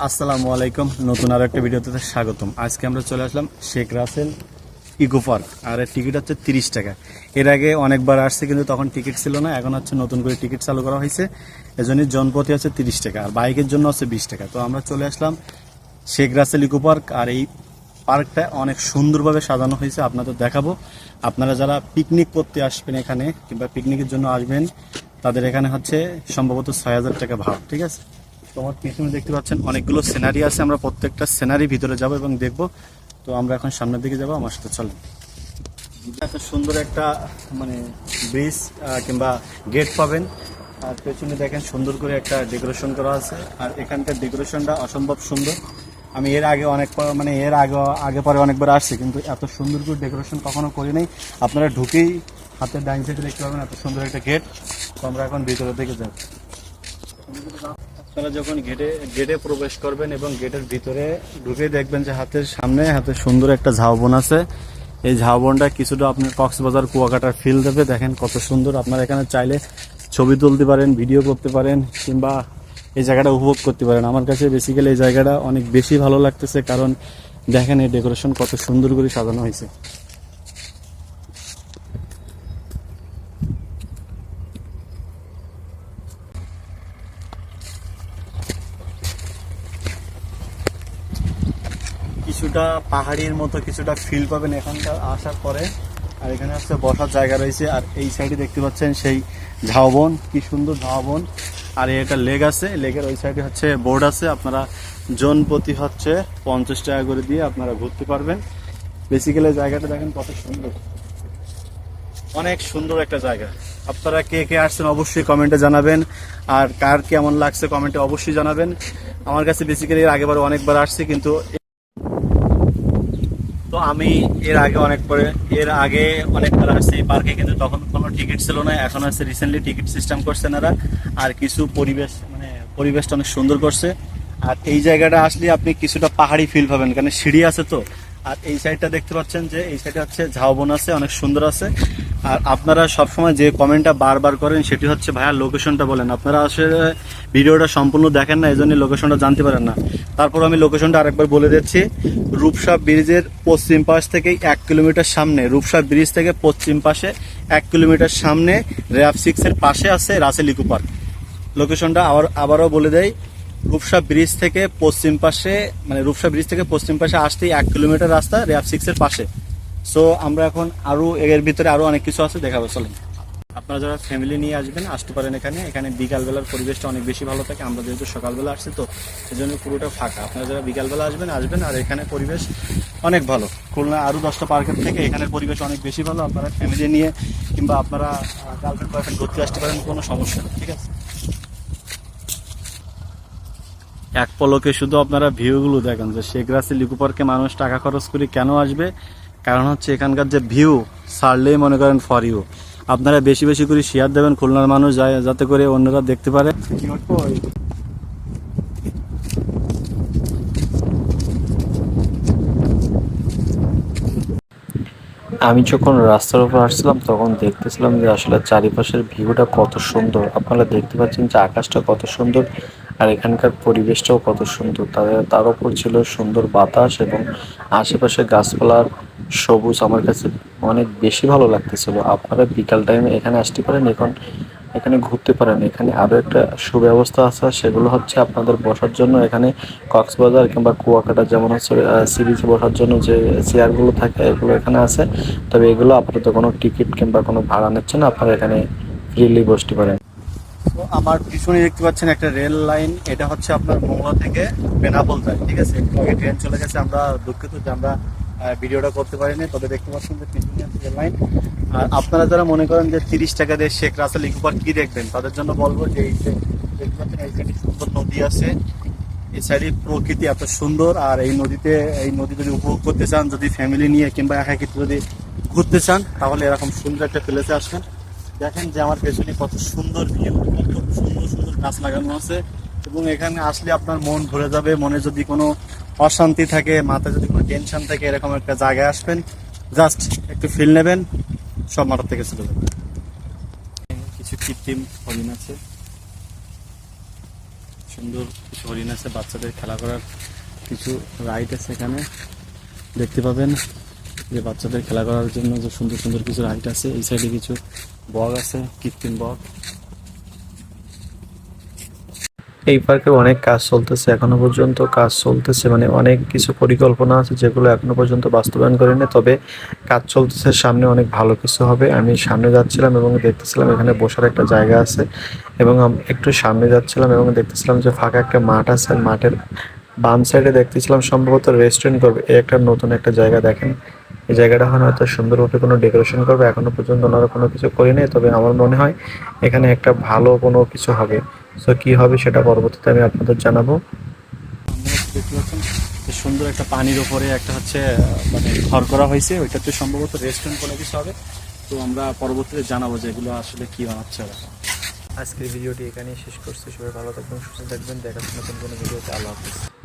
আসসালামু আলাইকুম। নতুন আরও একটা ভিডিওতে স্বাগতম। আজকে আমরা চলে আসলাম শেখ রাসেল ইকো পার্ক। আর এর টিকিট হচ্ছে তিরিশ টাকা। এর আগে অনেকবার আসছে, কিন্তু তখন টিকিট ছিল না। এখন হচ্ছে নতুন করে টিকিট চালু করা হয়েছে। এজন্যই জনপ্রতি হচ্ছে তিরিশ টাকা, আর বাইকের জন্য হচ্ছে বিশ টাকা। তো আমরা চলে আসলাম শেখ রাসেল ইকো পার্ক। আর এই পার্কটা অনেক সুন্দরভাবে সাজানো হয়েছে। আপনাদের দেখাবো। আপনারা যারা পিকনিক করতে আসবেন এখানে, কিংবা পিকনিকের জন্য আসবেন, তাদের এখানে হচ্ছে সম্ভবত ছয় হাজার টাকা ভাড়া, ঠিক আছে? তোমার পিছনে দেখতে পাচ্ছেন অনেকগুলো সিনারি আছে। আমরা প্রত্যেকটা সিনারি ভিতরে যাব এবং দেখব। তো আমরা এখন সামনের দিকে যাব। আমার সাথে চলেন। এত সুন্দর একটা মানে ব্রিজ কিংবা গেট পাবেন। আর পেছনে দেখেন সুন্দর করে একটা ডেকোরেশন করা আছে। আর এখানকার ডেকোরেশনটা অসম্ভব সুন্দর। আমি এর আগে অনেক মানে এর আগে আগে পরে অনেকবার আসছি, কিন্তু এত সুন্দর করে ডেকোরেশন কখনো করি নাই। আপনারা ঢুকেই হাতের ডাইন সাইডে দেখতে পাবেন এত সুন্দর একটা গেট তো আমরা এখন ভিতরের দিকে যাব আপনারা যখন গেটে গেটে প্রবেশ করবেন এবং গেটের ভিতরে ঢুকে দেখবেন যে হাতের সামনে হাতে সুন্দর একটা ঝাউবন আছে। এই ঝাউবনটা কিছুটা আপনার কক্সবাজার কুয়াকাটার ফিল দেবে। দেখেন কত সুন্দর। আপনারা এখানে চাইলে ছবি তুলতে পারেন ভিডিও করতে পারেন কিংবা এই জায়গাটা উপভোগ করতে পারেন। আমার কাছে বেসিক্যালি এই জায়গাটা অনেক বেশি ভালো লাগতেছে কারণ দেখেন এই ডেকোরেশন কত সুন্দর করে সাজানো হয়েছে। কিছুটা পাহাড়ির মতো কিছুটা ফিল পাবেন এখানকার আসার পরে। আর এখানে হচ্ছে বসার জায়গা রয়েছে। আর এই সাইডে দেখতে পাচ্ছেন সেই ঝাউবন। কি সুন্দর ঝাউবন। আর এটা লেগ আছে। লেগের ওই সাইডে হচ্ছে বোর্ড আছে। আপনারা জন প্রতি হচ্ছে পঞ্চাশ টাকা করে দিয়ে আপনারা ঘুরতে পারবেন। বেসিক্যালি জায়গাটা দেখেন কত সুন্দর। অনেক সুন্দর একটা জায়গা। আপনারা কে কে আসছেন অবশ্যই কমেন্টে জানাবেন। আর কার কেমন লাগছে কমেন্টে অবশ্যই জানাবেন। আমার কাছে বেসিক্যালি এর আগেবার অনেকবার আসছে, কিন্তু আমি এর আগে অনেক পরে, এর আগে অনেকবার আসছে এই পার্কে কিন্তু তখন কোনো টিকিট ছিল না। এখন আসছে রিসেন্টলি টিকিট সিস্টেম করছে এনারা আর কিছু পরিবেশ মানে পরিবেশটা অনেক সুন্দর করছে। আর এই জায়গাটা আসলে আপনি কিছুটা পাহাড়ি ফিল পাবেন কারণ সিঁড়ি আছে তো। আর এই সাইডটা দেখতে পাচ্ছেন যে এই সাইডে হচ্ছে ঝাউবন আছে, অনেক সুন্দর আছে। আর আপনারা সবসময় যে কমেন্টটা বারবার করেন, সেটি হচ্ছে, ভাইয়া লোকেশনটা বলেন। আপনারা আসলে ভিডিওটা সম্পূর্ণ দেখেন না এই জন্য লোকেশনটা জানতে পারেন না। তারপর আমি লোকেশনটা আরেকবার বলে দিচ্ছি। রূপসা ব্রিজের পশ্চিম পাশ থেকে এক কিলোমিটার সামনে, রূপসা ব্রিজ থেকে পশ্চিম পাশে এক কিলোমিটার সামনে, র্যাব সিক্স এর পাশে আছে রাসেল ইকো পার্ক। লোকেশনটা আবার আবারও বলে দেয় রূপসা ব্রিজ থেকে পশ্চিম পাশে মানে রূপসা ব্রিজ থেকে পশ্চিম পাশে আসতেই এক কিলোমিটার রাস্তা র্যাব সিক্স এর পাশে। সো আমরা এখন আরও, এর ভিতরে আরও অনেক কিছু আছে, দেখাবো, চলেন। আপনারা যারা ফ্যামিলি নিয়ে আসবেন, আসতে পারেন এখানে। এখানে বিকালবেলার পরিবেশটা অনেক বেশি ভালো থাকে। আমরা যেহেতু সকালবেলা আসছি, তো সেজন্য পুরোটা ফাঁকা। আপনারা যারা বিকালবেলা আসবেন আসবেন, আর এখানে পরিবেশ অনেক ভালো। খুলনা আরও দশটা পার্কের থেকে এখানের পরিবেশ অনেক বেশি ভালো। আপনারা ফ্যামিলি নিয়ে কিংবা আপনারা গার্লফ্রেন্ড বয়ফ্রেন্ড ঘুরতে আসতে পারেন, কোনো সমস্যা নেই, ঠিক আছে? এক পলকে শুধু আপনারা ভিউগুলো দেখেন যে শেখ রাসেল ইকো পার্কে মানুষ টাকা খরচ করে কেন আসবে? কারণ হচ্ছে এখানকার যে ভিউ, সারলেই মনে করেন ফর ইউ আপনারা বেশি বেশি করে শেয়ার দেবেন, খুলনার মানুষ যায়, যাতে করে অন্যরা দেখতে পারে। আমি যখন রাস্তার উপর আসছিলাম, তখন দেখতেছিলাম যে আসলে চারিপাশের ভিউটা কত সুন্দর। আপনারা দেখতে পাচ্ছেন যে আকাশটা কত সুন্দর। আর এখানকার পরিবেশটাও কত সুন্দর। তাদের, তার উপর ছিল সুন্দর বাতাস এবং আশেপাশে গাছপালার সবুজ আমার কাছে অনেক বেশি ভালো লাগতেছিল। আপনারা বিকাল টাইমে এখানে আসতে পারেন, এখন এখানে ঘুরতে পারেন। এখানে আরও একটা সুব্যবস্থা আছে, সেগুলো হচ্ছে আপনাদের বসার জন্য এখানে কক্সবাজার কিংবা কুয়াকাটা যেমন হচ্ছে সি বিচে বসার জন্য যে চেয়ারগুলো থাকে, এগুলো এখানে আছে। তবে এগুলো আপাতত কোনো টিকিট কিংবা কোনো ভাড়া নিচ্ছে না, আপনারা এখানে ফ্রিলি বসতে পারেন। তো আমার পিছনে দেখতে পাচ্ছেন একটা রেল লাইন, এটা হচ্ছে আপনার মোংলা থেকে বেনাপোল যায়, ঠিক আছে? আগে ট্রেন চলে গেছে, আমরা দুঃখিত যে আমরা ভিডিওটা করতে পারিনি, তবে দেখতে পাচ্ছেন যে পিছনে রেল লাইন। আর আপনারা যারা মনে করেন যে তিরিশ টাকা দিয়ে শেখ রাসেল ইকুপার কি দেখবেন, তাদের জন্য বলব যে এই যে, দেখতে পাচ্ছেন, এই সাইডে সুন্দর নদী আছে এই সাইডে প্রকৃতি এত সুন্দর, আর এই নদীতে, এই নদী যদি উপভোগ করতে চান, যদি ফ্যামিলি নিয়ে কিংবা একাকিত্ব যদি ঘুরতে চান, তাহলে এরকম সুন্দর একটা প্লেসে আসবেন। দেখেন যে আমার পেছনে কত সুন্দর ভিউ কত সুন্দর সুন্দর গাছ লাগানো আছে। এবং এখানে আসলে আপনার মন ভরে যাবে, মনে যদি কোনো অশান্তি থাকে, মাথায় যদি কোনো টেনশন থাকে, এরকম একটা জায়গায় আসবেন। জাস্ট একটু ফিল নেবেন, সব মাথার থেকে চলে যাবে। কিছু কৃত্রিম হরিণ আছে। সুন্দর কিছু হরিণ আছে, বাচ্চাদের খেলা করার কিছু রাইড আছে এখানে। দেখতে পাবেন যে বাচ্চাদের খেলা করার জন্য যে সুন্দর সুন্দর কিছু রাইড আছে, এই সাইডে কিছু বগ আছে, কৃত্রিম বগ এই পার্কে অনেক কাজ চলতেছে, এখনও পর্যন্ত কাজ চলতেছে মানে অনেক কিছু পরিকল্পনা আছে যেগুলো এখনও পর্যন্ত বাস্তবায়ন করেনি, তবে কাজ চলতেছে, সামনে অনেক ভালো কিছু হবে। আমি সামনে যাচ্ছিলাম এবং দেখতেছিলাম এখানে বসার একটা জায়গা আছে, এবং একটু সামনে যাচ্ছিলাম এবং দেখতেছিলাম যে ফাঁকা একটা মাঠ আছে, মাঠের বাম সাইডে দেখতেছিলাম সম্ভবত রেস্টুরেন্ট করবে একটা নতুন একটা জায়গা দেখেন। এই জায়গাটা এখন হয়তো সুন্দরভাবে কোনো ডেকোরেশন করবে এখনও পর্যন্ত ওনারা কোনো কিছু করেনি তবে আমার মনে হয় এখানে একটা ভালো কোনো কিছু হবে। সো কি হবে সেটা পরবর্তীতে আমি আপনাদের জানাব। সুন্দর একটা পানির ওপরে একটা হচ্ছে মানে ঘর করা হয়েছে। ওইটা ওইটাতে সম্ভবত রেস্টুরেন্ট কোনো কিছু হবে। তো আমরা পরবর্তীতে জানাব যে এগুলো আসলে কি বানাচ্ছে আজকের ভিডিওটি এখানেই শেষ করছি। সবাই ভালো থাকবেন সুস্থ থাকবেন। দেখার নতুন কোনো ভিডিওতে। আল্লাহ হাফিজ।